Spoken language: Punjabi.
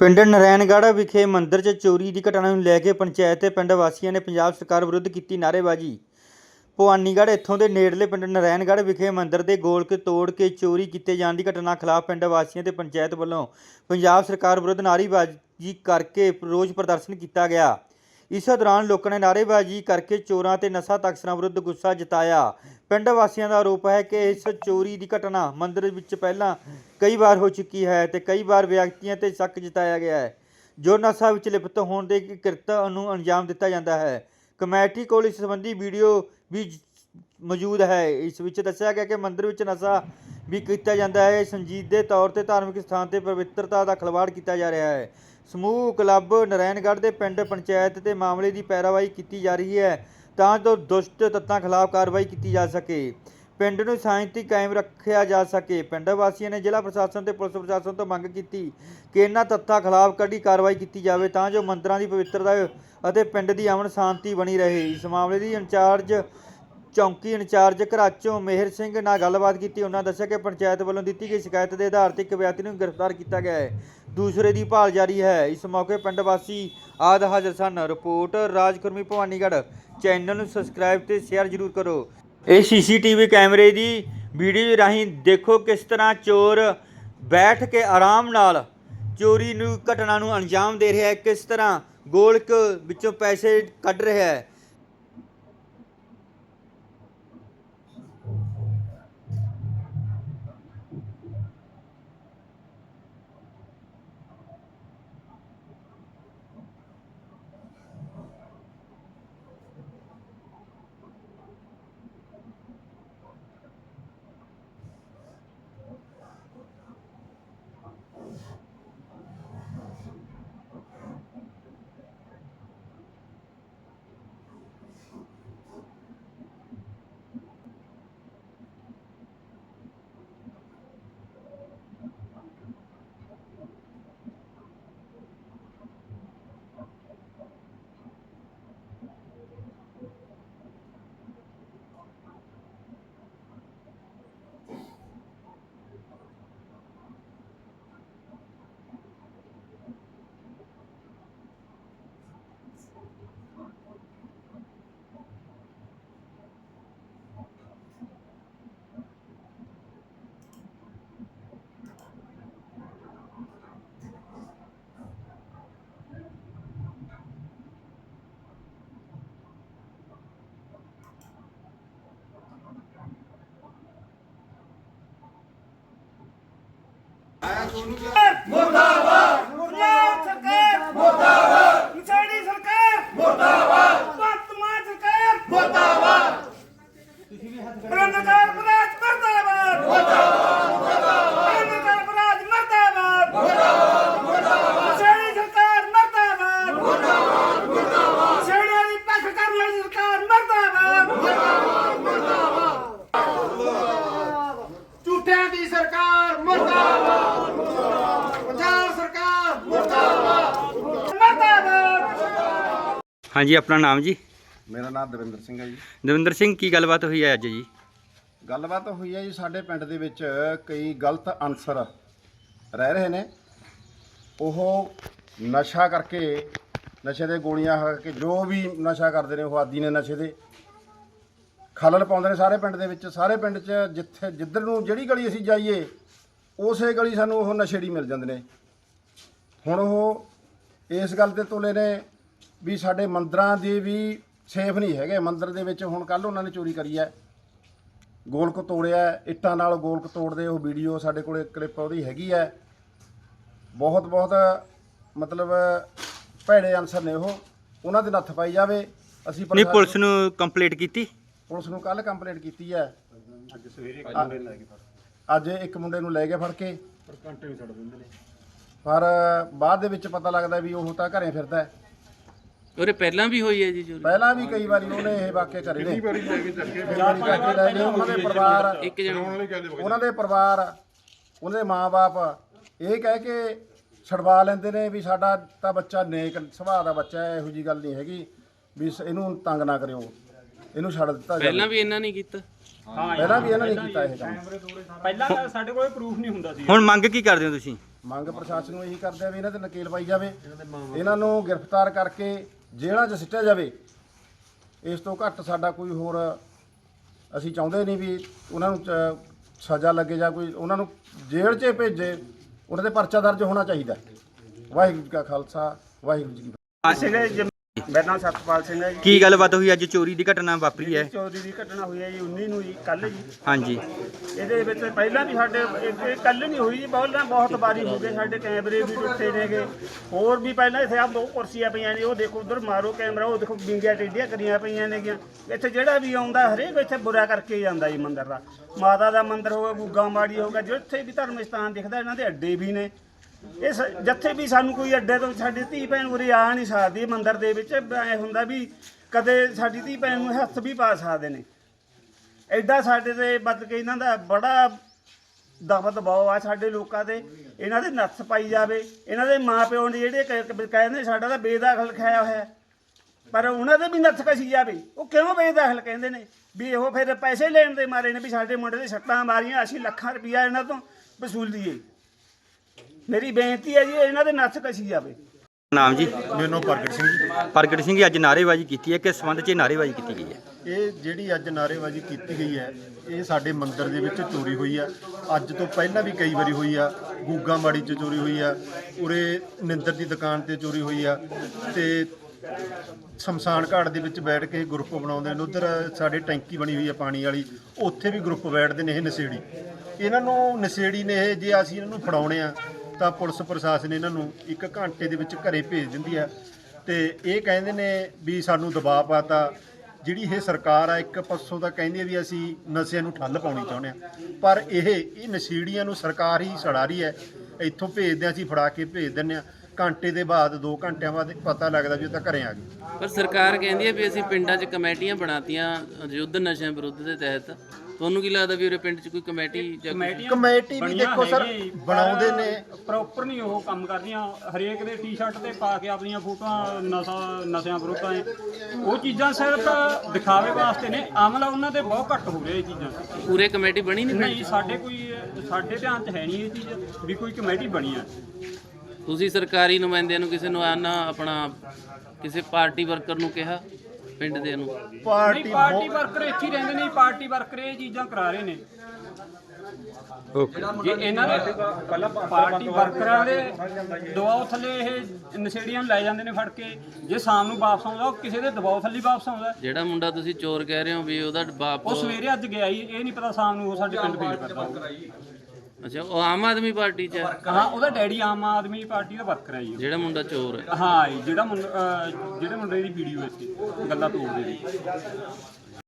ਪਿੰਡ ਨਰੈਣਗੜ੍ਹ ਵਿਖੇ ਮੰਦਿਰ 'ਚ ਚੋਰੀ ਦੀ ਘਟਨਾ ਨੂੰ ਲੈ ਕੇ ਪੰਚਾਇਤ ਤੇ ਪਿੰਡ ਵਾਸੀਆਂ ਨੇ ਪੰਜਾਬ ਸਰਕਾਰ ਵਿਰੁੱਧ ਕੀਤੀ ਨਾਅਰੇਬਾਜ਼ੀ। ਭਵਾਨੀਗੜ੍ਹ ਇੱਥੋਂ ਦੇ ਨੇੜਲੇ ਪਿੰਡ ਨਰੈਣਗੜ੍ਹ ਵਿਖੇ ਮੰਦਿਰ ਦੇ ਗੋਲਕ ਤੋੜ ਕੇ ਚੋਰੀ ਕੀਤੇ ਜਾਣ ਦੀ ਘਟਨਾ ਖਿਲਾਫ ਪਿੰਡ ਵਾਸੀਆਂ ਤੇ ਪੰਚਾਇਤ ਵੱਲੋਂ ਪੰਜਾਬ ਸਰਕਾਰ ਵਿਰੁੱਧ ਨਾਅਰੇਬਾਜ਼ੀ ਕਰਕੇ ਰੋਸ ਪ੍ਰਦਰਸ਼ਨ ਕੀਤਾ ਗਿਆ। ਇਸ ਦੌਰਾਨ ਲੋਕਾਂ ਨੇ ਨਾਅਰੇਬਾਜ਼ੀ ਕਰਕੇ ਚੋਰਾਂ ਤੇ ਨਸ਼ਾ ਤਸਕਰਾਂ ਵਿਰੁੱਧ ਗੁੱਸਾ ਜਤਾਇਆ। ਪਿੰਡ ਵਾਸੀਆਂ ਦਾ ਆਰੋਪ ਹੈ ਕਿ ਇਸ ਚੋਰੀ ਦੀ ਘਟਨਾ ਮੰਦਿਰ ਵਿੱਚ ਪਹਿਲਾਂ ਕਈ ਵਾਰ ਹੋ ਚੁੱਕੀ ਹੈ ਤੇ ਕਈ ਵਾਰ ਵਿਅਕਤੀਆਂ ਤੇ ਸ਼ੱਕ ਜਤਾਇਆ ਗਿਆ ਹੈ। ਜੋ ਨਸ਼ਾ ਵਿੱਚ ਲਿਪਤ ਹੋਣ ਦੇ ਕਿਰਤਾਂ ਨੂੰ ਅੰਜਾਮ ਦਿੱਤਾ ਜਾਂਦਾ ਹੈ। ਕਮੇਟੀ ਕੋਲ ਇਸ ਸੰਬੰਧੀ ਵੀਡੀਓ ਵੀ ਮੌਜੂਦ ਹੈ। ਇਸ ਵਿੱਚ ਦੱਸਿਆ ਗਿਆ ਕਿ ਮੰਦਿਰ ਵਿੱਚ ਨਸ਼ਾ ਵੀ ਕੀਤਾ ਜਾਂਦਾ ਹੈ। ਸੰਜੀਦੇ ਤੌਰ ਤੇ ਧਾਰਮਿਕ ਸਥਾਨ ਤੇ ਪਵਿੱਤਰਤਾ ਦਾ ਖਿਲਵਾੜ ਕੀਤਾ ਜਾ ਰਿਹਾ ਹੈ। ਸਮੂਹ ਕਲੱਬ ਨਰੈਣਗੜ੍ਹ ਦੇ ਪਿੰਡ ਪੰਚਾਇਤ ਤੇ ਮਾਮਲੇ ਦੀ ਪੈਰਾਵਾਈ ਕੀਤੀ ਜਾ ਰਹੀ ਹੈ ਤਾਂ ਜੋ ਦੁਸ਼ਟ ਤੱਤਾਂ ਖਿਲਾਫ ਕਾਰਵਾਈ ਕੀਤੀ ਜਾ ਸਕੇ। ਪਿੰਡ ਨੂੰ ਸ਼ਾਂਤੀ ਕਾਇਮ ਰੱਖਿਆ ਜਾ ਸਕੇ। ਪਿੰਡ ਵਾਸੀਆਂ ਨੇ ਜ਼ਿਲ੍ਹਾ ਪ੍ਰਸ਼ਾਸਨ ਤੇ ਪੁਲਿਸ ਪ੍ਰਸ਼ਾਸਨ ਤੋਂ ਮੰਗ ਕੀਤੀ ਕਿ ਇਹਨਾਂ ਤੱਥਾਂ ਖਿਲਾਫ ਕੜੀ ਕਾਰਵਾਈ ਕੀਤੀ ਜਾਵੇ ਤਾਂ ਜੋ ਮੰਦਰਾਂ ਦੀ ਪਵਿੱਤਰਤਾ ਅਤੇ ਪਿੰਡ ਦੀ ਅਮਨ ਸ਼ਾਂਤੀ ਬਣੀ ਰਹੇ। ਇਸ ਮਾਮਲੇ ਦੀ ਇੰਚਾਰਜ ਚੌਂਕੀ ਇੰਚਾਰਜ ਘਰਾਚੋਂ ਮੇਹਰ ਸਿੰਘ ਨਾਲ ਗੱਲਬਾਤ ਕੀਤੀ। ਉਹਨਾਂ ਦੱਸਿਆ ਕਿ ਪੰਚਾਇਤ ਵੱਲੋਂ ਦਿੱਤੀ ਗਈ ਸ਼ਿਕਾਇਤ ਦੇ ਆਧਾਰ ਤੇ ਇੱਕ ਵਿਅਕਤੀ ਨੂੰ ਗ੍ਰਿਫਤਾਰ ਕੀਤਾ ਗਿਆ ਹੈ। ਦੂਸਰੇ ਦੀ ਭਾਲ ਜਾਰੀ ਹੈ। ਇਸ ਮੌਕੇ ਪਿੰਡ ਵਾਸੀ ਆਦ ਹਾਜ਼ਰ ਸਨ। ਰਿਪੋਰਟ ਰਾਜਕੁਰਮੀ ਭਵਾਨੀਗੜ੍ਹ। ਚੈਨਲ ਨੂੰ ਸਬਸਕ੍ਰਾਈਬ ਤੇ ਸ਼ੇਅਰ ਜ਼ਰੂਰ ਕਰੋ। ਇਹ ਸੀਸੀਟੀਵੀ ਕੈਮਰੇ ਦੀ ਵੀਡੀਓ ਰਾਹੀਂ ਦੇਖੋ ਕਿਸ ਤਰ੍ਹਾਂ ਚੋਰ ਬੈਠ ਕੇ ਆਰਾਮ ਨਾਲ ਚੋਰੀ ਨੂੰ, ਘਟਨਾ ਨੂੰ ਅੰਜਾਮ ਦੇ ਰਿਹਾ ਹੈ। ਕਿਸ ਤਰ੍ਹਾਂ ਗੋਲਕ ਵਿੱਚੋਂ ਪੈਸੇ ਕੱਢ ਰਿਹਾ ਹੈ। Con. ਹਾਂਜੀ ਆਪਣਾ ਨਾਮ ਜੀ? ਮੇਰਾ ਨਾਮ ਦਵਿੰਦਰ ਸਿੰਘ ਹੈ ਜੀ। ਦਵਿੰਦਰ ਸਿੰਘ ਕੀ ਗੱਲਬਾਤ ਹੋਈ ਹੈ ਅੱਜ ਜੀ? ਗੱਲਬਾਤ ਹੋਈ ਹੈ ਜੀ ਸਾਡੇ ਪਿੰਡ ਦੇ ਵਿੱਚ ਕਈ ਗਲਤ ਅਨਸਰ ਰਹਿ ਰਹੇ ਨੇ। ਉਹ ਨਸ਼ਾ ਕਰਕੇ ਨਸ਼ੇ ਦੇ ਗੋਲੀਆਂ ਖਾ ਕੇ ਜੋ ਵੀ ਨਸ਼ਾ ਕਰਦੇ ਨੇ ਉਹ ਆਦੀ ਨੇ ਨਸ਼ੇ ਦੇ। ਖਲਲ ਪਾਉਂਦੇ ਨੇ ਸਾਰੇ ਪਿੰਡ ਦੇ ਵਿੱਚ। ਸਾਰੇ ਪਿੰਡ 'ਚ ਜਿੱਥੇ ਜਿੱਧਰ ਨੂੰ ਜਿਹੜੀ ਗਲੀ ਅਸੀਂ ਜਾਈਏ ਉਸੇ ਗਲੀ ਸਾਨੂੰ ਉਹ ਨਸ਼ੇੜੀ ਮਿਲ ਜਾਂਦੇ ਨੇ। ਹੁਣ ਉਹ ਇਸ ਗੱਲ ਤੇ ਤੁਲੇ ਨੇ ਵੀ ਸਾਡੇ ਮੰਦਰਾਂ ਦੇ ਵੀ ਸੇਫ ਨਹੀਂ ਹੈਗੇ। ਮੰਦਿਰ ਦੇ ਵਿੱਚ ਹੁਣ ਕੱਲ ਉਹਨਾਂ ਨੇ ਚੋਰੀ ਕਰੀ ਹੈ। ਗੋਲਕ ਤੋੜਿਆ ਇੱਟਾਂ ਨਾਲ ਗੋਲਕ ਤੋੜਦੇ ਉਹ ਵੀਡੀਓ ਸਾਡੇ ਕੋਲੇ ਕਲਿੱਪ ਉਹਦੀ ਹੈਗੀ ਹੈ। ਬਹੁਤ ਬਹੁਤ ਮਤਲਬ ਭੈੜੇ ਅਨਸਰ ਨੇ ਉਹ। ਉਹਨਾਂ ਦੇ ਨੱਥ ਪਾਈ ਜਾਵੇ। ਅਸੀਂ ਨਹੀਂ ਪੁਲਿਸ ਨੂੰ ਕੰਪਲੀਟ ਕੀਤੀ? ਪੁਲਿਸ ਨੂੰ ਕੱਲ ਕੰਪਲੇਂਟ ਕੀਤੀ ਹੈ। ਅੱਜ ਸਵੇਰੇ ਅੱਜ ਇੱਕ ਮੁੰਡੇ ਨੂੰ ਲੈ ਕੇ ਫੜ ਕੇ। ਪਰ ਘੰਟੇ ਵੀ ਛੱਡ ਦਿੰਦੇ ਨੇ। ਪਰ ਬਾਅਦ ਦੇ ਵਿੱਚ ਪਤਾ ਲੱਗਦਾ ਵੀ ਉਹ ਤਾਂ ਘਰੇ ਫਿਰਦਾ ਹੈ। ਉਹਰੇ ਪਹਿਲਾਂ ਵੀ ਹੋਈ ਹੈ ਜੀ ਚੋਰੀ? ਪਹਿਲਾਂ ਵੀ ਕਈ ਵਾਰੀ ਉਹਨੇ ਇਹ ਵਾਕਿਆ ਕਰੇ ਨੇ। ਵਾਰੀ ਲੈ ਕੇ ਚੱਕੇ? ਲੈ ਗਏ ਉਹਨਾਂ ਦੇ ਪਰਿਵਾਰ ਇੱਕ ਜਣਾ ਉਹਨਾਂ ਦੇ ਪਰਿਵਾਰ ਉਹਨਾਂ ਦੇ ਮਾਪੇ ਇਹ ਕਹਿ ਕੇ ਛਡਵਾ ਲੈਂਦੇ ਨੇ ਵੀ ਸਾਡਾ ਤਾਂ ਬੱਚਾ ਨੇਕ ਸੁਭਾਅ ਦਾ ਬੱਚਾ ਹੈ ਇਹੋ ਜੀ ਗੱਲ ਨਹੀਂ ਹੈਗੀ ਵੀ ਇਹਨੂੰ ਤੰਗ ਨਾ ਕਰਿਓ। ਇਹਨੂੰ ਛੱਡ ਦਿੱਤਾ ਜਾਵੇ। ਪਹਿਲਾਂ ਵੀ ਇਹਨਾਂ ਨੇ ਕੀਤਾ? ਪਹਿਲਾਂ ਵੀ ਇਹਨਾਂ ਨੇ ਕੀਤਾ ਇਹ ਕੰਮ। ਪਹਿਲਾਂ ਤਾਂ ਸਾਡੇ ਕੋਲ ਪ੍ਰੂਫ ਨਹੀਂ ਹੁੰਦਾ ਸੀ। ਹੁਣ ਮੰਗ ਕੀ ਕਰਦੇ ਹੋ ਤੁਸੀਂ? ਮੰਗ ਪ੍ਰਸ਼ਾਸਨ ਨੂੰ ਇਹੀ ਕਰਦੇ ਆ ਵੀ ਇਹਨਾਂ ਤੇ ਨਕੇਲ ਪਾਈ ਜਾਵੇ। ਇਹਨਾਂ ਨੂੰ ਗ੍ਰਿਫਤਾਰ ਕਰਕੇ ਜੇਲ੍ਹਾਂ 'ਚ ਸਿੱਟਿਆ ਜਾਵੇ, ਇਸ ਤੋਂ ਘੱਟ ਸਾਡਾ ਕੋਈ ਹੋਰ ਅਸੀਂ ਚਾਹੁੰਦੇ ਨਹੀਂ ਵੀ ਉਹਨਾਂ ਨੂੰ ਚ- ਸਜ਼ਾ ਲੱਗੇ ਜਾਂ ਕੋਈ, ਉਹਨਾਂ ਨੂੰ ਜੇਲ੍ਹ 'ਚ ਭੇਜੇ, ਉਹਨਾਂ ਦੇ ਪਰਚਾ ਦਰਜ ਹੋਣਾ ਚਾਹੀਦਾ। ਵਾਹਿਗੁਰੂ ਜੀ ਕਾ ਖਾਲਸਾ, ਵਾਹਿਗੁਰੂ ਜੀ ਕੀ ਫਤਿਹ। ਸਿੰਘ ਹੈ ਜੀ ਮੇਰਾ ਨਾਮ ਸਤਪਾਲ ਸਿੰਘ ਹੈ ਜੀ। ਕੀ ਗੱਲਬਾਤ ਹੋਈ? ਅੱਜ ਚੋਰੀ ਦੀ ਘਟਨਾ ਵਾਪਰੀ ਹੈ। ਚੌਧਰੀ ਦੀ ਘਟਨਾ ਹੋਈ ਹੈ ਜੀ 19 ਨੂੰ ਜੀ ਕੱਲ ਜੀ। ਹਾਂਜੀ। ਇਹਦੇ ਵਿੱਚ ਪਹਿਲਾਂ ਵੀ ਸਾਡੇ ਇਹ ਕੱਲ ਨਹੀਂ ਹੋਈ ਜੀ ਪਹਿਲਾਂ ਬਹੁਤ ਵਾਰੀ ਹੋ ਗਏ ਸਾਡੇ ਕੈਮਰੇ ਵੀ ਟੁੱਟੇ ਨੇਗੇ। ਹੋਰ ਵੀ ਪਹਿਲਾਂ ਇੱਥੇ ਆ ਦੋ ਕੁਰਸੀਆਂ ਪਈਆਂ ਨੇ ਉਹ ਦੇਖੋ ਉਧਰ ਮਾਰੋ ਕੈਮਰਾ ਉਹ ਦੇਖੋ ਵਿੰਗੀਆਂ ਟੇਡੀਆਂ ਕਰੀਆਂ ਪਈਆਂ ਨੇਗੀਆਂ। ਇੱਥੇ ਜਿਹੜਾ ਵੀ ਆਉਂਦਾ ਹਰੇਕ ਇੱਥੇ ਬੁਰਾ ਕਰਕੇ ਜਾਂਦਾ ਜੀ ਮੰਦਿਰ ਦਾ। ਮਾਤਾ ਦਾ ਮੰਦਿਰ ਹੋਗਾ ਗੁੱਗਾ ਮਾੜੀ ਹੋਗਾ ਜਿੱਥੇ ਵੀ ਧਰਮ ਸਥਾਨ ਦਿਖਦਾ ਇਹਨਾਂ ਦੇ ਅੱਡੇ ਵੀ ਨੇ। ਇਹ ਸ- ਜਿੱਥੇ ਵੀ ਸਾਨੂੰ ਕੋਈ ਅੱਡੇ ਤੋਂ ਸਾਡੀ ਧੀ ਭੈਣ ਉਰੇ ਆ ਨਹੀਂ ਸਕਦੀ, ਮੰਦਿਰ ਦੇ ਵਿੱਚ ਐ ਹੁੰਦਾ ਵੀ ਕਦੇ ਸਾਡੀ ਧੀ ਭੈਣ ਨੂੰ ਹੱਥ ਵੀ ਪਾ ਸਕਦੇ ਨੇ। ਐਡਾ ਸਾਡੇ ਤੇ ਬਦ ਕੇ ਇਹਨਾਂ ਦਾ ਬੜਾ ਦਬਾ ਦਬਾਅ ਆ ਸਾਡੇ ਲੋਕਾਂ ਦੇ ਇਹਨਾਂ ਦੇ ਨੱਥ ਪਾਈ ਜਾਵੇ। ਇਹਨਾਂ ਦੇ ਮਾਪਿਓ ਨੇ ਜਿਹੜੇ ਕ- ਕਹਿੰਦੇ ਸਾਡਾ ਤਾਂ ਬੇਦਾਖਲ ਖਾਇਆ ਹੋਇਆ। ਪਰ ਉਹਨਾਂ ਦੇ ਵੀ ਨੱਥ ਕਸੀ ਜਾਵੇ। ਉਹ ਕਿਉਂ ਬੇਦਾਖਲ ਕਹਿੰਦੇ ਨੇ? ਵੀ ਉਹ ਫਿਰ ਪੈਸੇ ਲੈਣ ਦੇ ਮਾਰੇ ਨੇ ਵੀ ਸਾਡੇ ਮੁੰਡੇ ਦੇ ਸੱਟਾਂ ਮਾਰੀਆਂ, ਅਸੀਂ ਲੱਖਾਂ ਰੁਪਈਆ ਇਹਨਾਂ ਤੋਂ ਵਸੂਲੀਏ ਮੇਰੀ ਬੇਨਤੀ ਹੈ ਜੀ ਇਹਨਾਂ ਦੇ ਨੱਥ ਕਸੀ ਜਾਵੇ। ਨਾਮ ਜੀ? ਮੇਰਾ ਨਾਮ ਪ੍ਰਗਟ ਸਿੰਘ ਜੀ। ਪ੍ਰਗਟ ਸਿੰਘ ਜੀ ਅੱਜ ਨਾਅਰੇਬਾਜ਼ੀ ਕੀਤੀ ਹੈ ਕਿਸ ਸੰਬੰਧ 'ਚ ਇਹ ਨਾਅਰੇਬਾਜ਼ੀ ਕੀਤੀ ਗਈ ਹੈ? ਇਹ ਜਿਹੜੀ ਅੱਜ ਨਾਅਰੇਬਾਜ਼ੀ ਕੀਤੀ ਗਈ ਹੈ ਇਹ ਸਾਡੇ ਮੰਦਿਰ ਦੇ ਵਿੱਚ ਚੋਰੀ ਹੋਈ ਆ। ਅੱਜ ਤੋਂ ਪਹਿਲਾਂ ਵੀ ਕਈ ਵਾਰੀ ਹੋਈ ਆ। ਗੂਗਾ ਮਾੜੀ 'ਚ ਚੋਰੀ ਹੋਈ ਆ। ਉਰੇ ਨਿੰਦਰ ਦੀ ਦੁਕਾਨ ਤੇ ਚੋਰੀ ਹੋਈ ਆ। ਤੇ ਸ਼ਮਸ਼ਾਨ ਘਾਟ ਦੇ ਵਿੱਚ ਬੈਠ ਕੇ ਗਰੁੱਪ ਬਣਾਉਂਦੇ ਨੇ। ਉਧਰ ਸਾਡੇ ਟੈਂਕੀ ਬਣੀ ਹੋਈ ਆ ਪਾਣੀ ਵਾਲੀ। ਉੱਥੇ ਵੀ ਗਰੁੱਪ ਬੈਠਦੇ ਨੇ ਇਹ ਨਸ਼ੇੜੀ। ਇਹਨਾਂ ਨੂੰ ਨਸ਼ੇੜੀ ਨੇ ਇਹ ਜੇ ਅਸੀਂ ਇਹਨਾਂ ਨੂੰ ਫੜਾਉਣੇ ਆ ਤਾਂ ਪੁਲਿਸ ਪ੍ਰਸ਼ਾਸਨ ਇਹਨਾਂ ਨੂੰ ਇੱਕ ਘੰਟੇ ਦੇ ਵਿੱਚ ਘਰੇ ਭੇਜ ਦਿੰਦੀ ਆ ਤੇ ਇਹ ਕਹਿੰਦੇ ਨੇ ਵੀ ਸਾਨੂੰ ਦਬਾਅ ਪਾਤਾ। ਜਿਹੜੀ ਇਹ ਸਰਕਾਰ ਆ, ਇੱਕ ਪਾਸੋਂ ਤਾਂ ਕਹਿੰਦੀ ਆ ਵੀ ਅਸੀਂ ਨਸ਼ਿਆਂ ਨੂੰ ਠੱਲ ਪਾਉਣੀ ਚਾਹੁੰਦੇ ਆ ਪਰ ਇਹ ਇਹ ਨਸ਼ੀੜੀਆਂ ਨੂੰ ਸਰਕਾਰ ਹੀ ਸੜਾ ਰਹੀ ਹੈ। ਇੱਥੋਂ ਭੇਜਦੇ ਆ ਅਸੀਂ ਫੜਾ ਕੇ ਭੇਜ ਦਿੰਦੇ ਆ ਘੰਟੇ ਦੇ ਬਾਅਦ 2 ਘੰਟਿਆਂ ਬਾਅਦ ਪਤਾ ਲੱਗਦਾ ਵੀ ਉਹ ਤਾਂ ਘਰੇ ਆ ਗਏ ਪਰ ਸਰਕਾਰ ਕਹਿੰਦੀ ਹੈ ਵੀ ਅਸੀਂ ਪਿੰਡਾਂ 'ਚ ਕਮੇਟੀਆਂ ਬਣਾਤੀਆਂ ਯੁੱਧ ਨਸ਼ਿਆਂ ਵਿਰੁੱਧ ਦੇ ਤਹਿਤ। ਤੁਹਾਨੂੰ ਕੀ ਲੱਗਦਾ ਵੀ ਉਰੇ ਪਿੰਡ 'ਚ ਕੋਈ ਕਮੇਟੀ ਜਾਂ ਕਮੇਟੀ ਵੀ ਦੇਖੋ ਸਰ ਬਣਾਉਂਦੇ ਨੇ। ਪ੍ਰੋਪਰ ਨਹੀਂ ਉਹ ਕੰਮ ਕਰਦੀਆਂ। ਹਰੇਕ ਦੇ ਟੀ-ਸ਼ਰਟ ਤੇ ਪਾ ਕੇ ਆਪਣੀਆਂ ਫੋਟੋਆਂ ਨਸ਼ਾ ਨਸ਼ਿਆਂ ਵਿਰੁੱਧ ਹੈ ਉਹ ਚੀਜ਼ਾਂ ਸਿਰਫ ਦਿਖਾਵੇ ਵਾਸਤੇ ਨੇ। ਅਮਲ ਉਹਨਾਂ ਤੇ ਬਹੁਤ ਘੱਟ ਹੋ ਰਿਹਾ ਇਹ ਚੀਜ਼ਾਂ। ਪੂਰੇ ਕਮੇਟੀ ਬਣੀ ਨਹੀਂ ਨਹੀਂ ਸਾਡੇ ਕੋਈ ਸਾਡੇ ਧਿਆਨ 'ਚ ਹੈ ਨਹੀਂ ਇਹ ਚੀਜ਼ ਵੀ ਕੋਈ ਕਮੇਟੀ ਬਣੀ ਹੈ ਤੁਸੀਂ ਸਰਕਾਰੀ ਨੁਮਾਇੰਦਿਆਂ ਨੂੰ ਕਿਸੇ ਨੂੰ ਆਨਾ ਆਪਣਾ ਕਿਸੇ ਪਾਰਟੀ ਵਰਕਰ ਨੂੰ ਕਿਹਾ? ਪਿੰਡ ਦੇ ਨੂੰ? ਪਾਰਟੀ ਪਾਰਟੀ ਵਰਕਰ ਇੱਥੇ ਹੀ ਰਹਿੰਦੇ ਨੇ ਪਾਰਟੀ ਵਰਕਰ ਇਹ ਚੀਜ਼ਾਂ ਕਰਾ ਰਹੇ ਨੇ। ਓਕੇ ਜੇ ਇਹਨਾਂ ਦੇ ਪਾਰਟੀ ਵਰਕਰਾਂ ਦੇ ਦਬਾਅ ਥੱਲੇ ਇਹ ਨਸ਼ੇੜੀਆਂ ਨੂੰ ਲੈ ਜਾਂਦੇ ਨੇ ਫੜ ਕੇ ਜੇ ਸ਼ਾਮ ਨੂੰ ਵਾਪਸ ਆਉਂਦਾ ਉਹ ਕਿਸੇ ਦੇ ਦਬਾਅ ਥੱਲੇ ਹੀ ਵਾਪਸ ਆਉਂਦਾ। ਜਿਹੜਾ ਮੁੰਡਾ ਤੁਸੀਂ ਚੋਰ ਕਹਿ ਰਹੇ ਹੋ ਵੀ ਉਹਦਾ ਬਾਪ ਉਹ ਸਵੇਰੇ ਅੱਜ ਗਿਆ ਹੀ ਇਹ ਨਹੀਂ ਪਤਾ ਸ਼ਾਮ ਨੂੰ ਉਹ ਸਾਡੇ ਪਿੰਡ ਫੇਰ ਕਰਦਾ। ਅੱਛਾ ਉਹ ਆਮ ਆਦਮੀ ਪਾਰਟੀ 'ਚ ਹੈ? ਹਾਂ। ਉਹਦਾ ਡੈਡੀ ਆਮ ਆਦਮੀ ਪਾਰਟੀ ਦਾ ਵਰਕਰ ਹੈ ਜੀ ਜਿਹੜਾ ਮੁੰਡਾ ਚੋਰ ਹੈ? ਹਾਂ ਜੀ ਜਿਹੜਾ ਮੁੰਡਾ ਅਹ ਜਿਹੜੇ ਮੁੰਡੇ ਦੀ ਵੀਡੀਓ ਇੱਥੇ ਗੱਲਾਂ ਤੋੜਦੇ ਦੀ